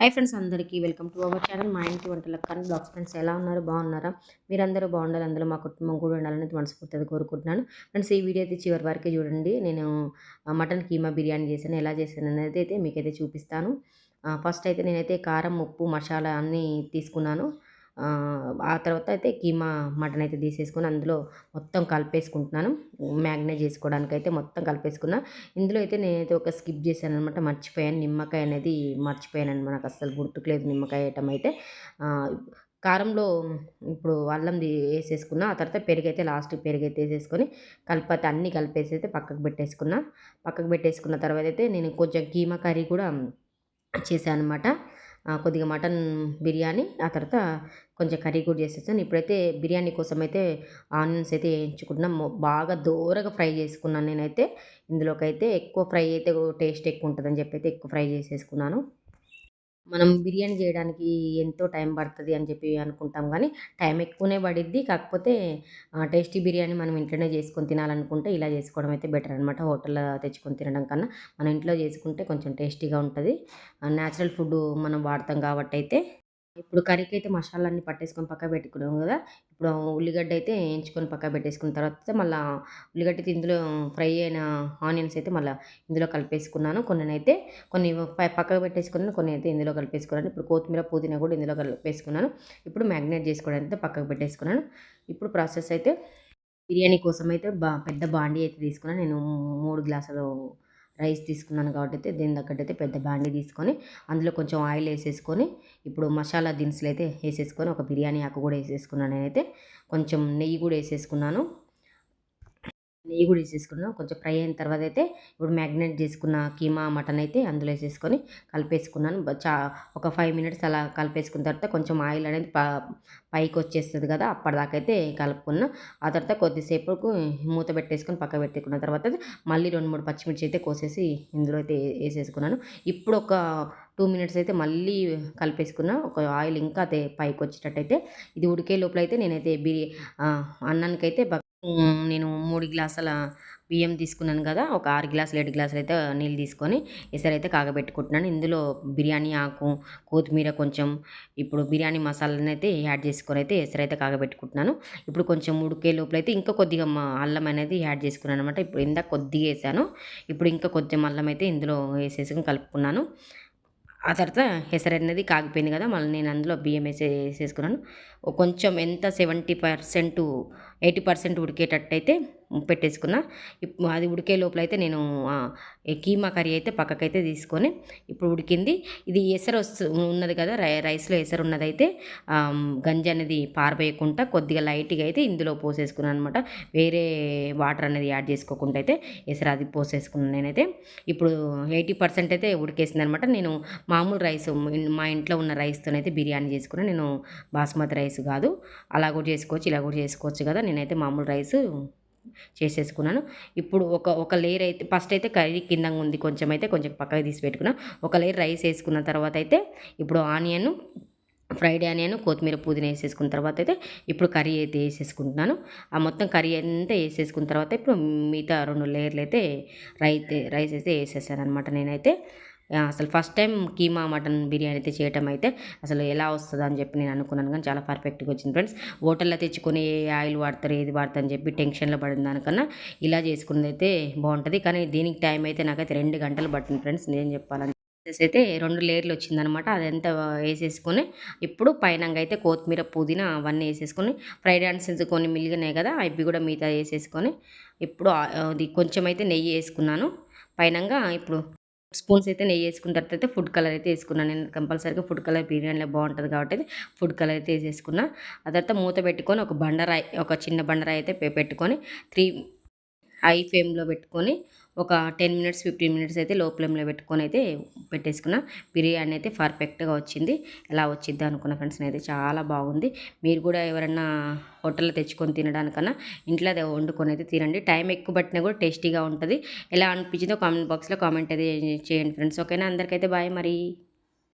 High friends అందరికీ welcome to our channel. మా ఇంటి వంటల కానీ బ్లాగ్స్ ఫ్రెండ్స్ ఎలా ఉన్నారు? బాగున్నారా? మీరందరూ బాగుండాలి అందరూ మా కుటుంబం కూడా ఉండాలని మనస్ఫూర్తిగా కోరుకుంటున్నాను. ఫ్రెండ్స్ ఈ వీడియో అయితే చివరి వరకే చూడండి. నేను మటన్ కీమా బిర్యానీ చేశాను. ఎలా చేశాను అనేది అయితే మీకైతే చూపిస్తాను. ఫస్ట్ అయితే నేనైతే కారం ఉప్పు మసాలా అన్నీ తీసుకున్నాను. ఆ తర్వాత అయితే కీమా మటన్ అయితే తీసేసుకొని అందులో మొత్తం కలిపేసుకుంటున్నాను. మ్యాగ్నేట్ చేసుకోవడానికి అయితే మొత్తం కలిపేసుకున్నా. ఇందులో అయితే నేనైతే ఒక స్కిప్ చేశాను అనమాట మర్చిపోయాను. నిమ్మకాయ అనేది మర్చిపోయాను అనమాట నాకు అస్సలు గుర్తుకులేదు నిమ్మకాయ వేయటం అయితే. కారంలో ఇప్పుడు అల్లం వేసేసుకున్నా. ఆ తర్వాత పెరుగు అయితే లాస్ట్ పెరుగు అయితే వేసేసుకొని కలిపి అన్నీ కలిపేసి అయితే పక్కకు పెట్టేసుకున్నా. పక్కకు పెట్టేసుకున్న తర్వాత అయితే నేను కొంచెం కీమా కర్రీ కూడా చేశాను అనమాట కొద్దిగా మటన్ బిర్యానీ ఆ తర్వాత కొంచెం కర్రీ కూడా చేసేసాను. ఇప్పుడైతే బిర్యానీ కోసం అయితే ఆనియన్స్ అయితే వేయించుకుంటున్నాం. బాగా దూరగా ఫ్రై చేసుకున్నాను నేనైతే. ఇందులోకి అయితే ఎక్కువ ఫ్రై అయితే టేస్ట్ ఎక్కువ ఉంటుందని చెప్పి అయితే ఎక్కువ ఫ్రై చేసేసుకున్నాను. మనం బిర్యానీ చేయడానికి ఎంతో టైం పడుతుంది అని చెప్పి అనుకుంటాం కానీ టైం ఎక్కువనే పడిద్ది. కాకపోతే టేస్టీ బిర్యానీ మనం ఇంట్లోనే చేసుకొని తినాలనుకుంటే ఇలా చేసుకోవడం అయితే బెటర్ అనమాట హోటల్లో తెచ్చుకొని తినడం కన్నా మనం ఇంట్లో చేసుకుంటే కొంచెం టేస్టీగా ఉంటుంది. న్యాచురల్ ఫుడ్ మనం వాడతాం కాబట్టి అయితే. ఇప్పుడు కర్రీకి అయితే మసాలాన్ని పట్టేసుకొని పక్క పెట్టుకున్నాం కదా ఇప్పుడు ఉల్లిగడ్డ అయితే వేయించుకొని పక్క పెట్టేసుకున్న తర్వాత మళ్ళీ ఉల్లిగడ్డ ఇందులో ఫ్రై అయిన ఆనియన్స్ అయితే మళ్ళీ ఇందులో కలిపేసుకున్నాను. కొన్ని అయితే కొన్ని పక్కకు పెట్టేసుకున్నాను కొన్ని అయితే ఇందులో కలిపేసుకున్నాను. ఇప్పుడు కొత్తిమీర పుదీనా కూడా ఇందులో కలిపేసుకున్నాను. ఇప్పుడు మ్యాగ్నేట్ చేసుకోవడానికి పక్కకు పెట్టేసుకున్నాను. ఇప్పుడు ప్రాసెస్ అయితే బిర్యానీ కోసం అయితే బా పెద్ద బాండీ అయితే తీసుకున్నాను. నేను మూడు గ్లాసులు రైస్ తీసుకున్నాను కాబట్టి అయితే దీని తగ్గట్టయితే పెద్ద బాండి తీసుకొని అందులో కొంచెం ఆయిల్ వేసేసుకొని ఇప్పుడు మసాలా దినుసులు అయితే వేసేసుకొని ఒక బిర్యానీ ఆకు కూడా వేసేసుకున్నాను నేనైతే. కొంచెం నెయ్యి కూడా వేసేసుకున్నాను. నెయ్యి కూడా వేసేసుకున్నాం. కొంచెం ఫ్రై అయిన తర్వాత అయితే ఇప్పుడు మ్యాగ్నేట్ చేసుకున్న కీమా మటన్ అయితే అందులో వేసేసుకొని కలిపేసుకున్నాను. చా ఒక ఫైవ్ మినిట్స్ అలా కలిపేసుకున్న తర్వాత కొంచెం ఆయిల్ అనేది పైకి వచ్చేస్తుంది కదా అప్పటిదాకైతే అయితే కలుపుకున్నాం. ఆ తర్వాత కొద్దిసేపు మూత పెట్టేసుకొని పక్క పెట్టుకున్న తర్వాత మళ్ళీ రెండు మూడు పచ్చిమిర్చి అయితే కోసేసి ఇందులో అయితే వేసేసుకున్నాను. ఇప్పుడు ఒక టూ మినిట్స్ అయితే మళ్ళీ కలిపేసుకున్న. ఒక ఆయిల్ ఇంకా అయితే పైకి వచ్చేటట్టయితే ఇది ఉడికే లోపల అయితే నేనైతే బిర్యా అన్నానికైతే నేను మూడు గ్లాసుల బియ్యం తీసుకున్నాను కదా ఒక ఆరు గ్లాసులు ఏడు గ్లాసులు అయితే నీళ్ళు తీసుకొని ఎసరైతే కాగబెట్టుకుంటున్నాను. ఇందులో బిర్యానీ ఆకు కొత్తిమీర కొంచెం ఇప్పుడు బిర్యానీ మసాలాని అయితే యాడ్ చేసుకొని అయితే ఎసరైతే కాగబెట్టుకుంటున్నాను. ఇప్పుడు కొంచెం ఉడికే లోపల అయితే ఇంకా కొద్దిగా అల్లం అనేది యాడ్ చేసుకున్నాను అనమాట ఇప్పుడు ఇందాక కొద్దిగా వేసాను. ఇప్పుడు ఇంకా కొద్దిగా అల్లం అయితే ఇందులో వేసేసుకుని కలుపుకున్నాను. ఆ తర్వాత హెసరు అనేది కాగిపోయింది కదా మళ్ళీ నేను అందులో బియ్యం వేసే వేసేసుకున్నాను. కొంచెం ఎంత సెవెంటీ పర్సెంట్ ఎయిటీ పర్సెంట్ ఉడికేటట్టయితే పెట్టేసుకున్నా. అది ఉడికే లోపల అయితే నేను కీమా కర్రీ అయితే పక్కకైతే తీసుకొని ఇప్పుడు ఉడికింది. ఇది ఎసరు వస్తు ఉన్నది కదా రై రైస్లో ఎసరు ఉన్నదైతే గంజి అనేది పారబోయకుండా కొద్దిగా లైట్గా అయితే ఇందులో పోసేసుకున్నాను అనమాట వేరే వాటర్ అనేది యాడ్ చేసుకోకుండా అయితే ఎసరు అది పోసేసుకున్నాను నేనైతే. ఇప్పుడు ఎయిటీ పర్సెంట్ అయితే ఉడికేసింది అనమాట నేను మామూలు రైస్ మా ఇంట్లో ఉన్న రైస్తోనైతే బిర్యానీ చేసుకున్నాను నేను బాస్మతి రైస్ కాదు. అలా కూడా చేసుకోవచ్చు ఇలా కూడా చేసుకోవచ్చు కదా నేను నేనైతే మామూలు రైస్ చేసేసుకున్నాను. ఇప్పుడు ఒక ఒక లేయర్ అయితే ఫస్ట్ అయితే కర్రీ కింద ఉంది. కొంచెం అయితే కొంచెం పక్కకి తీసి పెట్టుకున్నా. ఒక లేయర్ రైస్ వేసుకున్న తర్వాత అయితే ఇప్పుడు ఆనియన్ ఫ్రైడ్ ఆనియన్ కొత్తిమీర పుదీనా వేసేసుకున్న తర్వాత అయితే ఇప్పుడు కర్రీ అయితే వేసేసుకుంటున్నాను. ఆ మొత్తం కర్రీ అంతా వేసేసుకున్న తర్వాత ఇప్పుడు మిగతా రెండు లేయర్లు అయితే రైతే రైస్ అయితే వేసేసాను అనమాట నేనైతే. అసలు first time keema mutton biryani అయితే చేయటం అయితే అసలు ఎలా వస్తుంది అని చెప్పి నేను అనుకున్నాను. కానీ చాలా పర్ఫెక్ట్గా వచ్చింది ఫ్రెండ్స్ హోటల్లో తెచ్చుకొని ఏ ఆయిల్ వాడతారు ఏది వాడతారు అని చెప్పి టెన్షన్లో పడిన దానికన్నా ఇలా చేసుకున్నది అయితే బాగుంటుంది. కానీ దీనికి టైం అయితే నాకైతే రెండు గంటలు పట్టింది ఫ్రెండ్స్ నేను చెప్పాలని అయితే రెండు లేయర్లు వచ్చిందనమాట అదంతా వేసేసుకొని ఇప్పుడు పైన అయితే కొత్తిమీర పుదీనా అవన్నీ వేసేసుకొని ఫ్రైడ్ ఆనియన్స్ కొన్ని మిలిగినాయి కదా అవి కూడా మిగతా వేసేసుకొని ఇప్పుడు అది కొంచెం అయితే నెయ్యి వేసుకున్నాను. పైనంగా ఇప్పుడు స్పూన్స్ అయితే నెయ్యి వేసుకున్న తర్వాత అయితే ఫుడ్ కలర్ అయితే వేసుకున్నాను. నేను కంపల్సరీగా ఫుడ్ కలర్ బిర్యానీలో బాగుంటుంది కాబట్టి ఫుడ్ కలర్ అయితే వేసేసుకున్నా. ఆ తర్వాత మూత పెట్టుకొని ఒక బండరాయి ఒక చిన్న బండరాయి అయితే పెట్టుకొని త్రీ హై ఫ్లేమ్లో పెట్టుకొని ఒక టెన్ మినిట్స్ ఫిఫ్టీన్ మినిట్స్ అయితే లో ఫ్లేమ్లో పెట్టుకొని అయితే పెట్టేసుకున్న. బిర్యానీ అయితే పర్ఫెక్ట్గా వచ్చింది. ఎలా వచ్చిద్దా అనుకున్న ఫ్రెండ్స్ అయితే చాలా బాగుంది. మీరు కూడా ఎవరన్నా హోటల్లో తెచ్చుకొని తినడానికన్నా ఇంట్లో అదే వండుకొని అయితే తినండి. టైం ఎక్కువ పట్టినా కూడా టేస్టీగా ఉంటుంది. ఎలా అనిపించిందో కామెంట్ బాక్స్లో కామెంట్ అయితే చేయండి ఫ్రెండ్స్. ఓకేనా? అందరికైతే బాయ్ మరి.